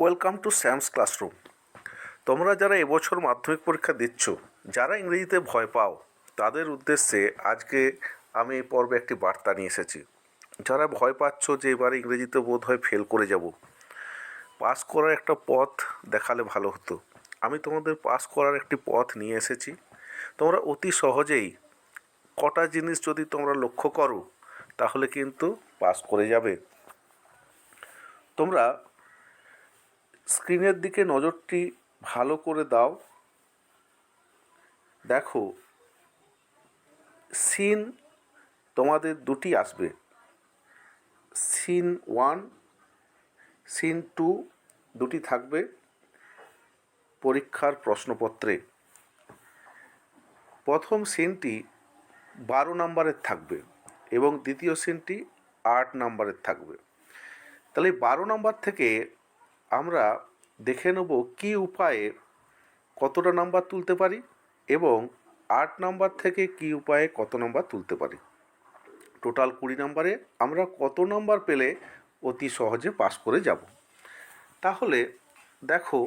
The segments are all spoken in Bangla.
Welcome to Sam's classroom. তোমরা যারা এবছর মাধ্যমিক পরীক্ষা দিচ্ছ, যারা ইংরেজিতে ভয় পাও, তাদের উদ্দেশ্যে আজকে আমি এই পর্বে একটি বার্তা নিয়ে এসেছি। যারা ভয় পাচ্ছ যে এবারে ইংরেজিতে বোধ হয় ফেল করে যাব, পাস করার একটা পথ দেখালে ভালো হতো। আমি তোমাদের পাস করার একটি পথ নিয়ে এসেছি। তোমরা অতি সহজেই কটা জিনিস যদি তোমরা লক্ষ্য করো, তাহলে কিন্তু পাস করে যাবে। তোমরা স্ক্রিনের দিকে নজরটি ভালো করে দাও। দেখো, সিন তোমাদের দুটি আসবে। সিন ওয়ান, সিন টু দুটি থাকবে পরীক্ষার প্রশ্নপত্রে। প্রথম সিনটি বারো নম্বরের থাকবে এবং দ্বিতীয় সিনটি আট নম্বরের থাকবে। তাহলে বারো নম্বর থেকে আমরা দেখে নেব কী উপায়ে কতটা নাম্বার তুলতে পারি এবং আট নাম্বার থেকে কী উপায়ে কত নাম্বার তুলতে পারি। টোটাল কুড়ি নাম্বারে আমরা কত নাম্বার পেলে অতি সহজে পাস করে যাব। তাহলে দেখো,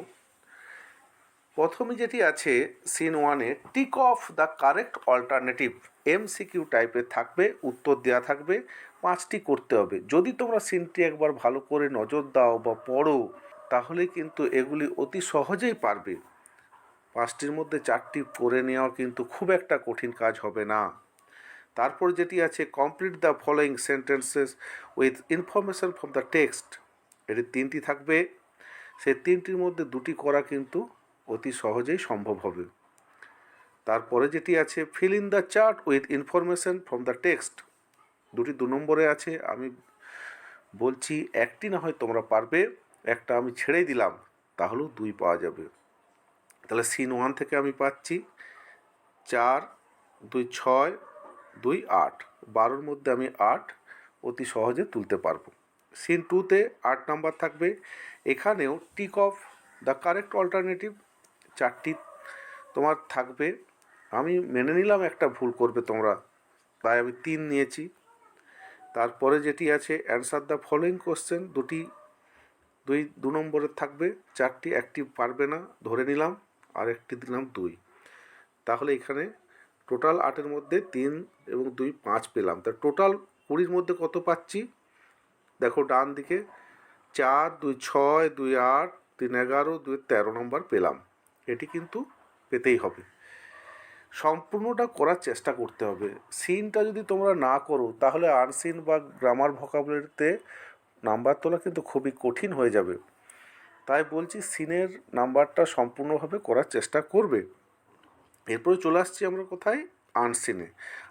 প্রথমে যেটি আছে সিন ওয়ানে tick off the correct alternative MCQ টাইপের থাকবে, উত্তর দেওয়া থাকবে, পাঁচটি করতে হবে। যদি তোমরা সিনটি একবার ভালো করে নজর দাও বা পড়ো তাহলে কিন্তু এগুলি অতি সহজেই পারবে। পাঁচটির মধ্যে চারটি করে নেওয়া কিন্তু খুব একটা কঠিন কাজ হবে না। তারপর যেটি আছে complete the following sentences with information from the text এটি তিনটি থাকবে। সেই তিনটির মধ্যে দুটি করা কিন্তু অতি সহজেই সম্ভব হবে। তারপরে যেটি আছে fill in the chart with information from the text দুটি দু নম্বরে আছে। আমি বলছি, একটি না হয় তোমরা পারবে। একটা আমি ছেড়েই দিলাম, তাহলেও দুই পাওয়া যাবে। তাহলে সিন ওয়ান থেকে আমি পাচ্ছি চার, দুই ছয়, দুই আট। বারোর মধ্যে আমি আট অতি সহজে তুলতে পারব। সিন টুতে আট নাম্বার থাকবে। এখানেও tick off the correct alternative চারটি তোমার থাকবে। আমি মেনে নিলাম একটা ভুল করবে তোমরা, তাই আমি তিন নিয়েছি। তারপরে যেটি আছে অ্যান্সার দ্য ফলোয়িং কোশ্চেন দুটি দুই, দু নম্বরের থাকবে, চারটি, একটি পারবে না, ধরে নিলাম, আর একটি দিলাম দুই। তাহলে এখানে টোটাল আটের মধ্যে তিন এবং দুই পাঁচ পেলাম। তা টোটাল কুড়ির মধ্যে কত পাচ্ছি? দেখো, ডান দিকে চার, দুই ছয়, দুই আট, তিন এগারো, দুই তেরো নম্বর পেলাম। এটি কিন্তু পেতেই হবে। সম্পূর্ণটা করার চেষ্টা করতে হবে। সিনটা যদি তোমরা না করো, তাহলে আনসিন বা গ্রামার ভোকাবুলারিতে নাম্বার তোলা কিন্তু খুবই কঠিন হয়ে যাবে। তাই বলছি সিনের নাম্বারটা সম্পূর্ণভাবে করার চেষ্টা করবে। এরপরে চলে আসছি আমরা কোথায়? আনসিনে।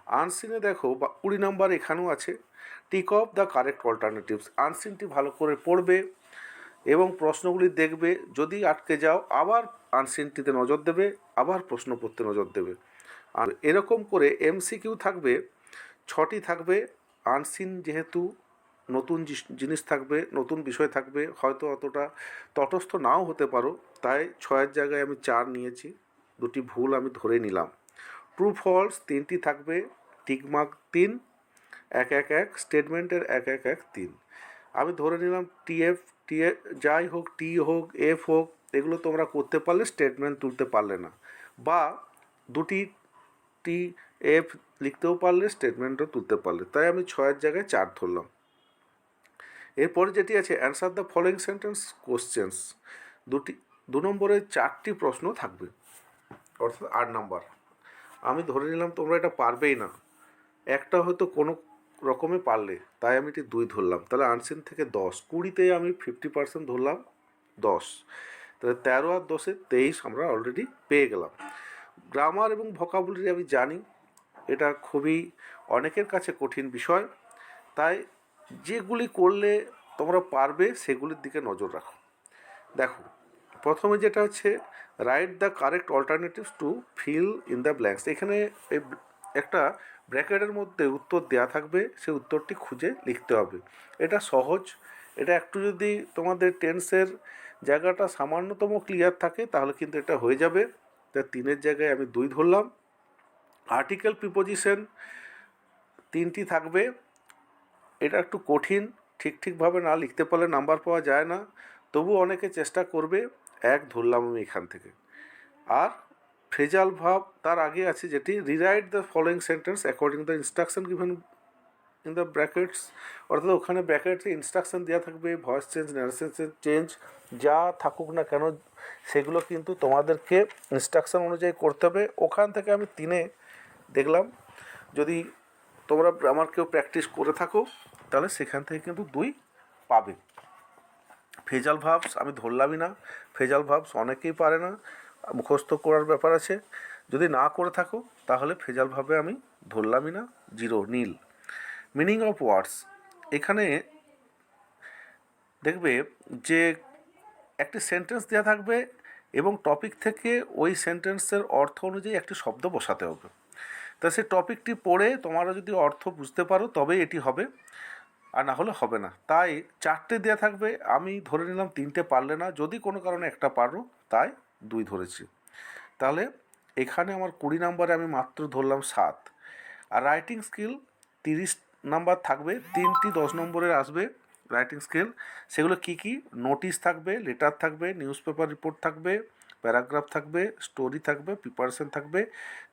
আনসিনে দেখো বা কুড়ি নাম্বার এখানেও আছে। Tick off the correct alternatives আনসিনটি ভালো করে পড়বে এবং প্রশ্নগুলি দেখবে। যদি আটকে যাও, আবার আনসিনটিতে নজর দেবে, আবার প্রশ্ন প্রশ্নপত্রে নজর দেবে। আর এরকম করে এমসিকিউ থাকবে, ছটি থাকবে। আনসিন যেহেতু নতুন জিনিস থাকবে, নতুন বিষয় থাকবে, হয়তো অতটা তটস্থ নাও হতে পারো। তাই ছয়ের জায়গায় আমি চার নিয়েছি, দুটি ভুল আমি ধরে নিলাম। ট্রু ফলস তিনটি থাকবে, টিকমার্ক তিন, এক এক এক, স্টেটমেন্টের এক এক এক তিন। আমি ধরে নিলাম টিএফ, টিএ, যাই হোক, টি হোক, এফ হোক, এগুলো তোমরা করতে পারলে স্টেটমেন্ট তুলতে পারলে না। বা দুটি টি, এফ লিখতেও পারলে স্টেটমেন্টও তুলতে পারলে। তাই আমি ছয়ের জায়গায় চার ধরলাম। এরপরে যেটি আছে answer the following sentence questions দুটি, দু নম্বরে চারটি প্রশ্ন থাকবে, অর্থাৎ আট নাম্বার। আমি ধরে নিলাম তোমরা এটা পারবেই না। একটা হয়তো কোনো রকমে পারলে, তাই আমি এটি দুই ধরলাম। তাহলে আনসিন থেকে দশ, কুড়িতে আমি ফিফটি পার্সেন্ট ধরলাম, দশ। তাহলে তেরো আর দশে তেইশ আমরা অলরেডি পেয়ে গেলাম। গ্রামার এবং ভোকাবুলারি আমি জানি, এটা খুবই অনেকের কাছে কঠিন বিষয়। তাই যেগুলি করলে তোমরা পারবে, সেগুলির দিকে নজর রাখো। দেখো, প্রথমে যেটা হচ্ছে write the correct alternatives to fill in the blanks এখানে একটা ব্র্যাকেটের মধ্যে উত্তর দেওয়া থাকবে, সেই উত্তরটি খুঁজে লিখতে হবে। এটা সহজ। এটা একটু যদি তোমাদের টেন্সের জায়গাটা সামান্যতম ক্লিয়ার থাকে, তাহলে কিন্তু এটা হয়ে যাবে। তা তিনের জায়গায় আমি দুই ধরলাম। আর্টিকেল প্রিপোজিশন তিনটি থাকবে। এটা একটু কঠিন, ঠিক ঠিকভাবে না লিখতে পারলে নাম্বার পাওয়া যায় না। তবু অনেকে চেষ্টা করবে, এক ধরলাম আমি এখান থেকে। আর ফ্রেজাল ভাব তার আগে আছে যেটি rewrite the following sentence according the instruction given in the brackets অর্থাৎ ওখানে ব্র্যাকেটে ইনস্ট্রাকশন দেওয়া থাকবে ভয়েস চেঞ্জ ন্যারেশন চেঞ্জ যা থাকুক না কেন, সেগুলো কিন্তু তোমাদেরকে ইনস্ট্রাকশন অনুযায়ী করতে হবে। ওখান থেকে আমি তিনে দেখলাম, যদি তোমরা আমার কেউ প্র্যাকটিস করে থাকো, তাহলে সেখান থেকে কিন্তু দুই পাবে। ফেজাল ভাবস আমি ধরলামই না। ফেজাল ভাবস অনেকেই পারে না। মুখস্থ করার ব্যাপার আছে। যদি না করে থাকো, তাহলে ফেজাল ভাবে আমি ধরলামই না। Zero, nil. Meaning of words এখানে দেখবে যে একটি সেন্টেন্স দেওয়া থাকবে এবং টপিক থেকে ওই সেন্টেন্সের অর্থ অনুযায়ী একটি শব্দ বসাতে হবে। তা সেই টপিকটি পড়ে তোমরা যদি অর্থ বুঝতে পারো, তবেই এটি হবে। আর না হলে হবে না। তাই চারটে দেওয়া থাকবে। আমি ধরে নিলাম তিনটে পারলে না। যদি কোনো কারণে একটা পারো, তাই দুই ধরেছি। তাহলে এখানে আমার কুড়ি নাম্বারে আমি মাত্র ধরলাম সাত। আর রাইটিং স্কিল তিরিশ নাম্বার থাকবে। তিনটি দশ নম্বরের আসবে রাইটিং স্কিল। সেগুলো কি কি? নোটিশ থাকবে, লেটার থাকবে নিউজ পেপার রিপোর্ট থাকবে প্যারাগ্রাফ থাকবে, স্টোরি থাকবে প্রিপারেশন থাকবে।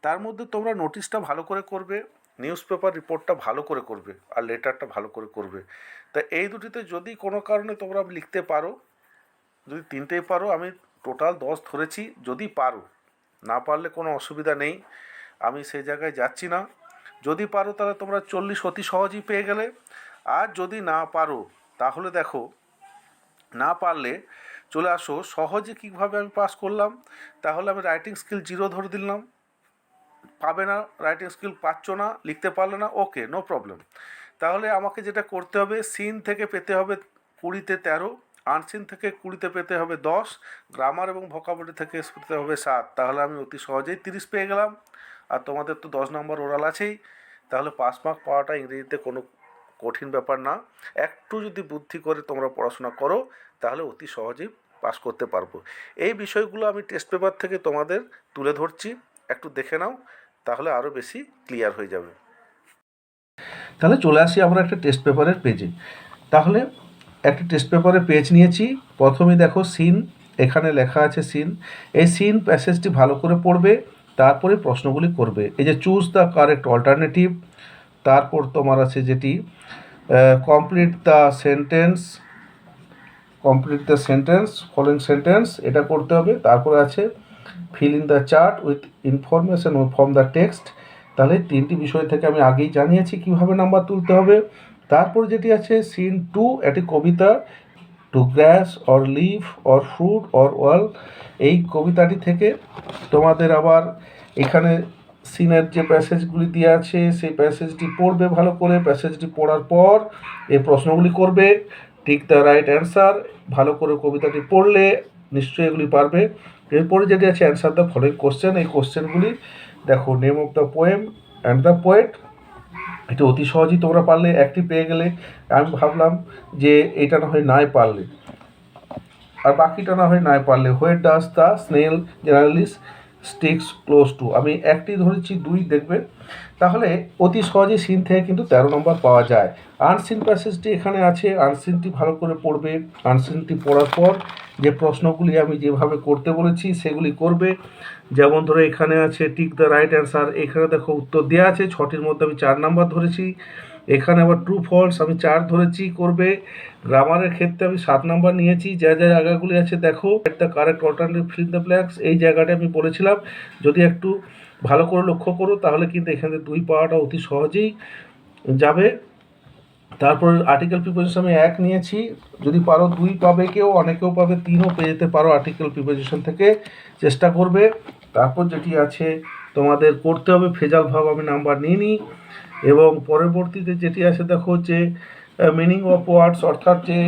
তার মধ্যে তোমরা নোটিশটা ভালো করে করবে নিউজ পেপার রিপোর্টটা ভালো করে করবে আর লেটারটা ভালো করে করবে। তা এই দুটিতে যদি কোনো কারণে তোমরা লিখতে পারো, যদি তিনটেই পারো, আমি টোটাল দশ ধরেছি, যদি পারো, না পারলে কোনো অসুবিধা নেই, আমি সেই জায়গায় যাচ্ছি না। যদি পারো তাহলে তোমরা চল্লিশ অতি সহজেই পেয়ে গেলে। আর যদি না পারো, তাহলে দেখো, না পারলে চলে আসো, সহজে কীভাবে আমি পাস করলাম? তাহলে আমি রাইটিং স্কিল জিরো ধরে দিলাম। পাবে না রাইটিং স্কিল পাচ্ছ না, লিখতে পারলে না ওকে নো প্রবলেম তাহলে আমাকে যেটা করতে হবে সিন থেকে পেতে হবে কুড়িতে তেরো আনসিন থেকে কুড়িতে পেতে হবে দশ গ্রামার এবং ভোকাবুলারি থেকে পেতে হবে সাত। তাহলে আমি অতি সহজেই তিরিশ পেয়ে গেলাম। আর তোমাদের তো দশ নম্বর ওরাল আছেই। তাহলে পাস মার্ক পাওয়াটা ইংরেজিতে কোনো কঠিন ব্যাপার না। একটু যদি বুদ্ধি করে তোমরা পড়াশোনা করো, তাহলে অতি সহজেই পাস করতে পারব। এই বিষয়গুলো আমি টেস্ট পেপার থেকে তোমাদের তুলে ধরছি। একটু দেখে নাও, তাহলে আরও বেশি ক্লিয়ার হয়ে যাবে। তাহলে চলে আসি আমরা একটা টেস্ট পেপারের পেজে তাহলে একটা টেস্ট পেপারের পেজ নিয়েছি। প্রথমে দেখো সিন এখানে লেখা আছে সিন এই সিন প্যাসেজটি ভালো করে পড়বে, তারপরে প্রশ্নগুলি করবে। এই যে চুজ দ্য কারেক্ট অল্টারনেটিভ তারপর তোমার আছে যেটি complete the sentence complete the sentence following sentence এটা করতে হবে। তারপরে আছে fill in the chart with information from the text তাহলে তিনটি বিষয় থেকে আমি আগেই জানিয়েছি কীভাবে নাম্বার তুলতে হবে। তারপর যেটি আছে সিন টু একটি কবিতা। To grass or leaf or fruit or wall এই কবিতাটি থেকে তোমাদের আবার এখানে সিনের যে প্যাসেজগুলি দেওয়া আছে, সেই প্যাসেজটি পড়বে ভালো করে। প্যাসেজটি পড়ার পর এই প্রশ্নগুলি করবে। ঠিক দ্য রাইট অ্যান্সার ভালো করে কবিতাটি পড়লে নিশ্চয়ই এগুলি পারবে। এরপরে যেটি আছে অ্যান্সার দ্য ফলোইং কোশ্চেন এই কোশ্চেনগুলি দেখো name of the poem and the poet এটা অতি সহজেই তোমরা পারলে, একটি পেয়ে গেলে। আমি ভাবলাম যে এটা না হয় নাই পারলে। আর বাকিটা না হয় নাই পারলে what does the snail generally sticks close to আমি একটি ধরেছি, দুই, দেখবে? তাহলে অতি সহজেই সিন থেকে কিন্তু তেরো নম্বর পাওয়া যায়। আনসিন প্যাসেজটি এখানে আছে আনসিনটি ভালো করে পড়বে। আনসিনটি পড়ার পর যে প্রশ্নগুলি আমি যেভাবে করতে বলেছি, সেগুলি করবে। যেমন ধরো এখানে আছে টিক দ্য রাইট অ্যান্সার এখানে দেখো উত্তর দেওয়া আছে, ছটির মধ্যে আমি চার নাম্বার ধরেছি। এখানে আবার ট্রু ফলস আমি চার ধরেছি, করবে। গ্রামারের ক্ষেত্রে আমি সাত নাম্বার নিয়েছি। যা যা জায়গাগুলি আছে, দেখো। The correct alternative fill the blanks এই জায়গাটা আমি বলেছিলাম। যদি একটু ভালো করে লক্ষ্য করো, তাহলে কিন্তু এখানে দুই পাওয়াটা অতি সহজেই যাবে। তারপর আর্টিকেল প্রিপোজিশন আমি এক নিয়েছি। যদি পারো দুই পাবে কেউ, অনেকেও পাবে, তিনও পেয়ে যেতে পারো আর্টিকেল প্রিপোজিশন থেকে। চেষ্টা করবে। তারপর যেটি আছে, তোমাদের করতে হবে, ফেজাল ভাব আমি নাম্বার নিয়ে নিই। এবং পরবর্তীতে যেটি আছে, দেখো যে মিনিং অফ ওয়ার্ডস অর্থাৎ যে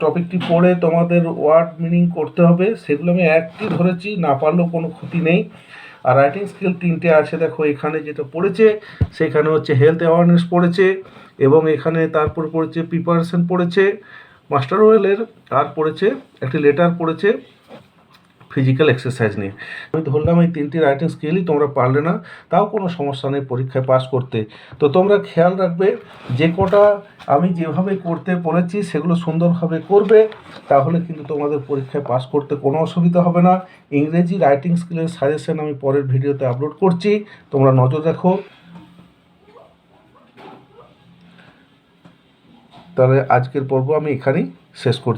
টপিকটি পড়ে তোমাদের ওয়ার্ড মিনিং করতে হবে, সেগুলো আমি একটি ধরেছি, না পারলেও কোনো ক্ষতি নেই। আর রাইটিং স্কিল তিনটে আছে, দেখো এখানে যেটা পড়েছে, সেখানে হচ্ছে হেলথ অ্যাওয়ারনেস পড়েছে এবং এখানে তারপর পড়েছে প্রিপারেশন পড়েছে মাস্টার ওয়েলের আর পড়েছে, একটি লেটার পড়েছে ফিজিক্যাল এক্সারসাইজ নিয়ে। আমি ধরলাম এই তিনটি রাইটিং স্কিলই তোমরা পারলে না, তাও কোনো সমস্যা নেই পরীক্ষায় পাস করতে। তো তোমরা খেয়াল রাখবে, যে কটা আমি যেভাবে করতে বলেছি, সেগুলো সুন্দরভাবে করবে, তাহলে কিন্তু তোমাদের পরীক্ষায় পাস করতে কোনো অসুবিধা হবে না। ইংরেজি রাইটিং স্কিলের সাজেশন আমি পরের ভিডিওতে আপলোড করছি, তোমরা নজর রাখো। তাহলে আজকের পর্ব আমি এখানেই শেষ করছি।